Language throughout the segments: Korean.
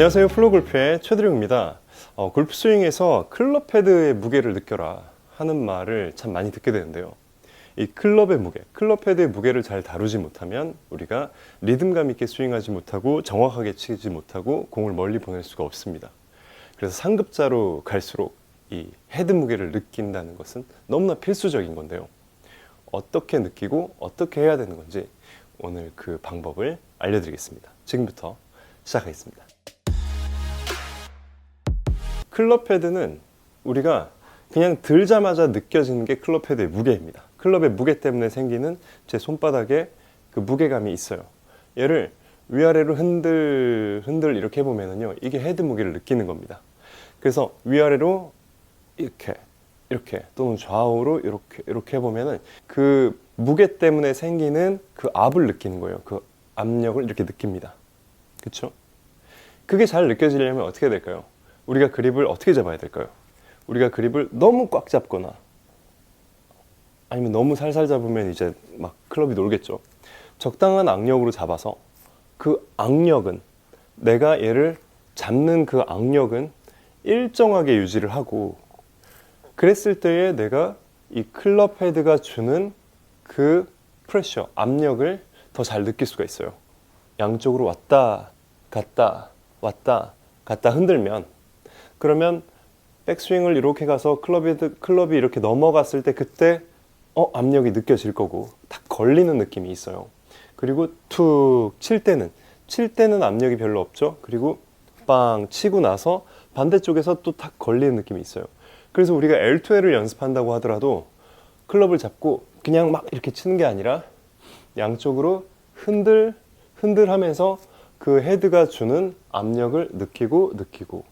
안녕하세요. 플로골프의 최드룡입니다. 어, 골프 스윙에서 클럽 헤드의 무게를 느껴라 하는 말을 참 많이 듣게 되는데요. 이 클럽의 무게, 클럽 헤드의 무게를 잘 다루지 못하면 우리가 리듬감 있게 스윙하지 못하고 정확하게 치지 못하고 공을 멀리 보낼 수가 없습니다. 그래서 상급자로 갈수록 이 헤드 무게를 느낀다는 것은 너무나 필수적인 건데요. 어떻게 느끼고 어떻게 해야 되는 건지 오늘 그 방법을 알려드리겠습니다. 지금부터 시작하겠습니다 클럽 헤드는 우리가 그냥 들자마자 느껴지는 게 클럽 헤드의 무게입니다. 클럽의 무게 때문에 생기는 제 손바닥에 그 무게감이 있어요. 얘를 위아래로 흔들 흔들 이렇게 해보면은요 이게 헤드 무게를 느끼는 겁니다. 그래서 위아래로 이렇게 이렇게 또는 좌우로 이렇게 이렇게 해보면은 그 무게 때문에 생기는 그 압을 느끼는 거예요. 그 압력을 이렇게 느낍니다. 그렇죠? 그게 잘 느껴지려면 어떻게 될까요? 우리가 그립을 어떻게 잡아야 될까요? 우리가 그립을 너무 꽉 잡거나 아니면 너무 살살 잡으면 이제 막 클럽이 놀겠죠. 적당한 악력으로 잡아서 그 악력은 내가 얘를 잡는 그 악력은 일정하게 유지를 하고 그랬을 때에 내가 이 클럽 헤드가 주는 그 프레셔, 압력을 더 잘 느낄 수가 있어요. 양쪽으로 왔다 갔다 왔다 갔다 흔들면 그러면 백스윙을 이렇게 가서 클럽이, 클럽이 이렇게 넘어갔을 때 그때 어 압력이 느껴질 거고 딱 걸리는 느낌이 있어요. 그리고 툭 칠 때는 칠 때는 압력이 별로 없죠. 그리고 빵 치고 나서 반대쪽에서 또 탁 걸리는 느낌이 있어요. 그래서 우리가 L2L을 연습한다고 하더라도 클럽을 잡고 그냥 막 이렇게 치는 게 아니라 양쪽으로 흔들 흔들 하면서 그 헤드가 주는 압력을 느끼고 느끼고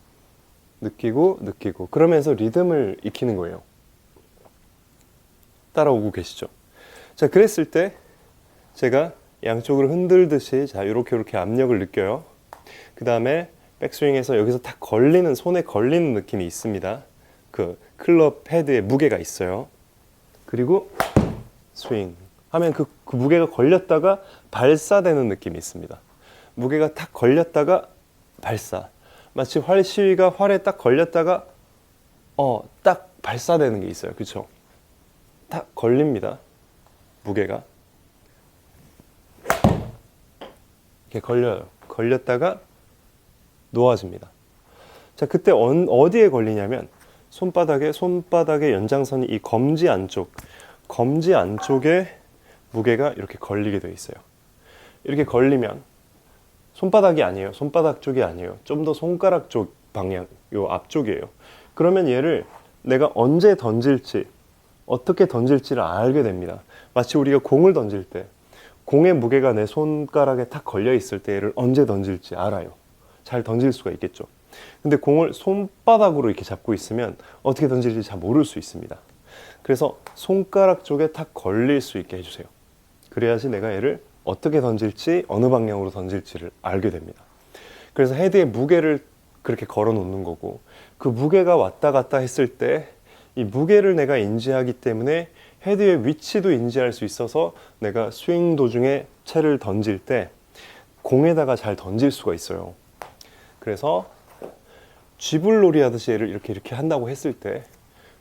느끼고 느끼고 그러면서 리듬을 익히는 거예요. 따라오고 계시죠? 자, 그랬을 때 제가 양쪽으로 흔들듯이 자, 이렇게 이렇게 압력을 느껴요. 그 다음에 백스윙에서 여기서 딱 걸리는 손에 걸리는 느낌이 있습니다. 그 클럽 헤드에 무게가 있어요. 그리고 스윙 하면 그, 그 무게가 걸렸다가 발사되는 느낌이 있습니다. 무게가 탁 걸렸다가 발사. 마치 활 시위가 활에 딱 걸렸다가 어 딱 발사되는 게 있어요. 그렇죠? 딱 걸립니다. 무게가 이렇게 걸려요. 걸렸다가 놓아집니다. 자 그때 어, 디에 걸리냐면 손바닥에 손바닥의 연장선이 이 검지 안쪽 검지 안쪽에 무게가 이렇게 걸리게 돼 있어요. 이렇게 걸리면 손바닥이 아니에요. 손바닥 쪽이 아니에요. 좀 더 손가락 쪽 방향, 요 앞쪽이에요. 그러면 얘를 내가 언제 던질지, 어떻게 던질지를 알게 됩니다. 마치 우리가 공을 던질 때, 공의 무게가 내 손가락에 탁 걸려 있을 때 얘를 언제 던질지 알아요. 잘 던질 수가 있겠죠. 근데 공을 손바닥으로 이렇게 잡고 있으면 어떻게 던질지 잘 모를 수 있습니다. 그래서 손가락 쪽에 탁 걸릴 수 있게 해주세요. 그래야지 내가 얘를 어떻게 던질지 어느 방향으로 던질지를 알게 됩니다. 그래서 헤드의 무게를 그렇게 걸어 놓는 거고 그 무게가 왔다 갔다 했을 때 이 무게를 내가 인지하기 때문에 헤드의 위치도 인지할 수 있어서 내가 스윙 도중에 채를 던질 때 공에다가 잘 던질 수가 있어요. 그래서 쥐불놀이 하듯이 얘를 이렇게 이렇게 한다고 했을 때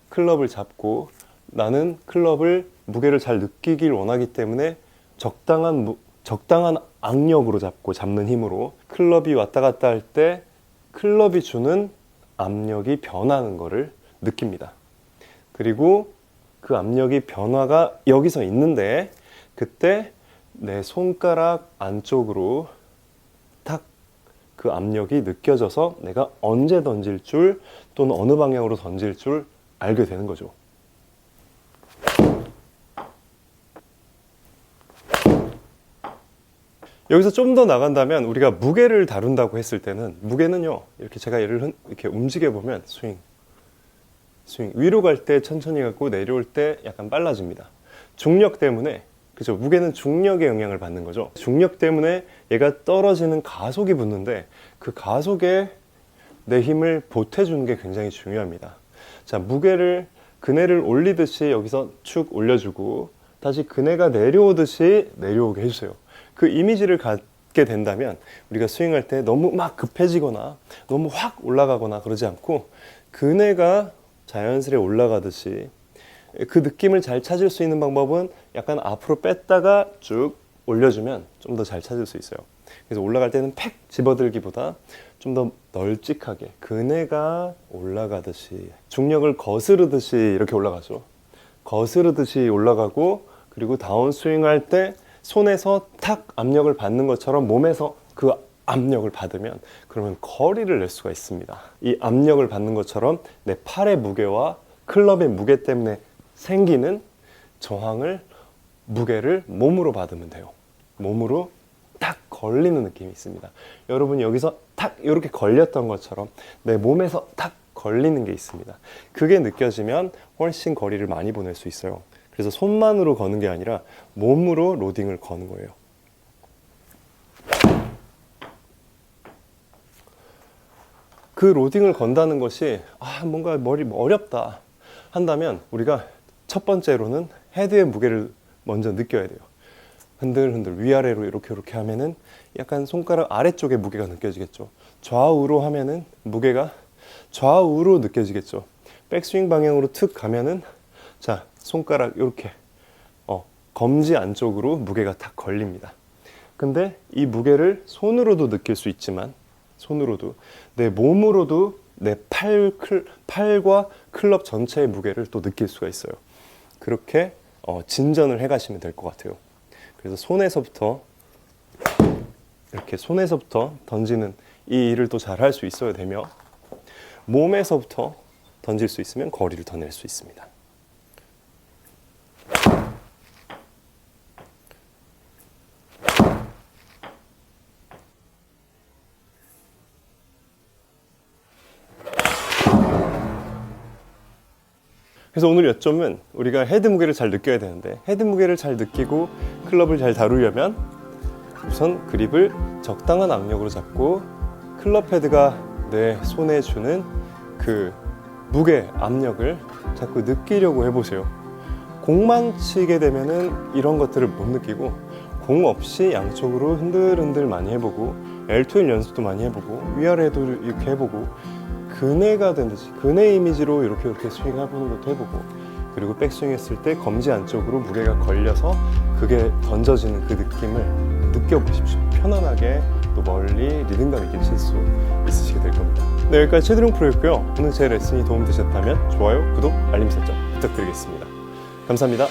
클럽을 잡고 나는 클럽을 무게를 잘 느끼길 원하기 때문에 적당한 무, 적당한 악력으로 잡고 잡는 힘으로 클럽이 왔다 갔다 할 때 클럽이 주는 압력이 변하는 것을 느낍니다. 그리고 그 압력이 변화가 여기서 있는데 그때 내 손가락 안쪽으로 탁 그 압력이 느껴져서 내가 언제 던질 줄 또는 어느 방향으로 던질 줄 알게 되는 거죠. 여기서 좀 더 나간다면 우리가 무게를 다룬다고 했을 때는 무게는요 이렇게 제가 얘를 흔- 이렇게 움직여 보면 스윙 스윙. 위로 갈 때 천천히 가고 내려올 때 약간 빨라집니다. 중력 때문에 그죠? 무게는 중력의 영향을 받는 거죠. 중력 때문에 얘가 떨어지는 가속이 붙는데 그 가속에 내 힘을 보태주는 게 굉장히 중요합니다. 자 무게를 그네를 올리듯이 여기서 축 올려주고 다시 그네가 내려오듯이 내려오게 해주세요 그 이미지를 갖게 된다면 우리가 스윙할 때 너무 막 급해지거나 너무 확 올라가거나 그러지 않고 그네가 자연스레 올라가듯이 그 느낌을 잘 찾을 수 있는 방법은 약간 앞으로 뺐다가 쭉 올려주면 좀 더 잘 찾을 수 있어요. 그래서 올라갈 때는 팩 집어들기보다 좀 더 널찍하게 그네가 올라가듯이 중력을 거스르듯이 이렇게 올라가죠. 거스르듯이 올라가고 그리고 다운 스윙 할 때 손에서 탁 압력을 받는 것처럼 몸에서 그 압력을 받으면 그러면 거리를 낼 수가 있습니다. 이 압력을 받는 것처럼 내 팔의 무게와 클럽의 무게 때문에 생기는 저항을 무게를 몸으로 받으면 돼요. 몸으로 탁 걸리는 느낌이 있습니다. 여러분이 여기서 탁 이렇게 걸렸던 것처럼 내 몸에서 탁 걸리는 게 있습니다. 그게 느껴지면 훨씬 거리를 많이 보낼 수 있어요. 그래서 손만으로 거는 게 아니라 몸으로 로딩을 거는 거예요. 그 로딩을 건다는 것이 아 뭔가 머리 어렵다 한다면 우리가 첫 번째로는 헤드의 무게를 먼저 느껴야 돼요. 흔들흔들 위아래로 이렇게 이렇게 하면은 약간 손가락 아래쪽에 무게가 느껴지겠죠. 좌우로 하면은 무게가 좌우로 느껴지겠죠. 백스윙 방향으로 툭 가면은 자 손가락 이렇게 어, 검지 안쪽으로 무게가 탁 걸립니다. 근데 이 무게를 손으로도 느낄 수 있지만 손으로도 내 몸으로도 내 팔, 클, 팔과 클럽 전체의 무게를 또 느낄 수가 있어요. 그렇게 어, 진전을 해가시면 될 것 같아요. 그래서 손에서부터 이렇게 손에서부터 던지는 이 일을 또 잘 할 수 있어야 되며 몸에서부터 던질 수 있으면 거리를 더 낼 수 있습니다. 그래서 오늘 요점은 우리가 헤드 무게를 잘 느껴야 되는데 헤드 무게를 잘 느끼고 클럽을 잘 다루려면 우선 그립을 적당한 악력으로 잡고 클럽 헤드가 내 손에 주는 그 무게 압력을 자꾸 느끼려고 해보세요. 공만 치게 되면은 이런 것들을 못 느끼고 공 없이 양쪽으로 흔들흔들 많이 해보고 L2L 연습도 많이 해보고 위아래도 이렇게 해보고 된 듯이 그네 이미지로 이렇게 이렇게 스윙 해보는 것도 해보고 그리고 백스윙 했을 때 검지 안쪽으로 무게가 걸려서 그게 던져지는 그 느낌을 느껴보십시오. 편안하게 또 멀리 리듬감 있게 칠 수 있으시게 될 겁니다. 네, 여기까지 최드룡 프로였고요. 오늘 제 레슨이 도움되셨다면 좋아요, 구독, 알림 설정 부탁드리겠습니다. 감사합니다.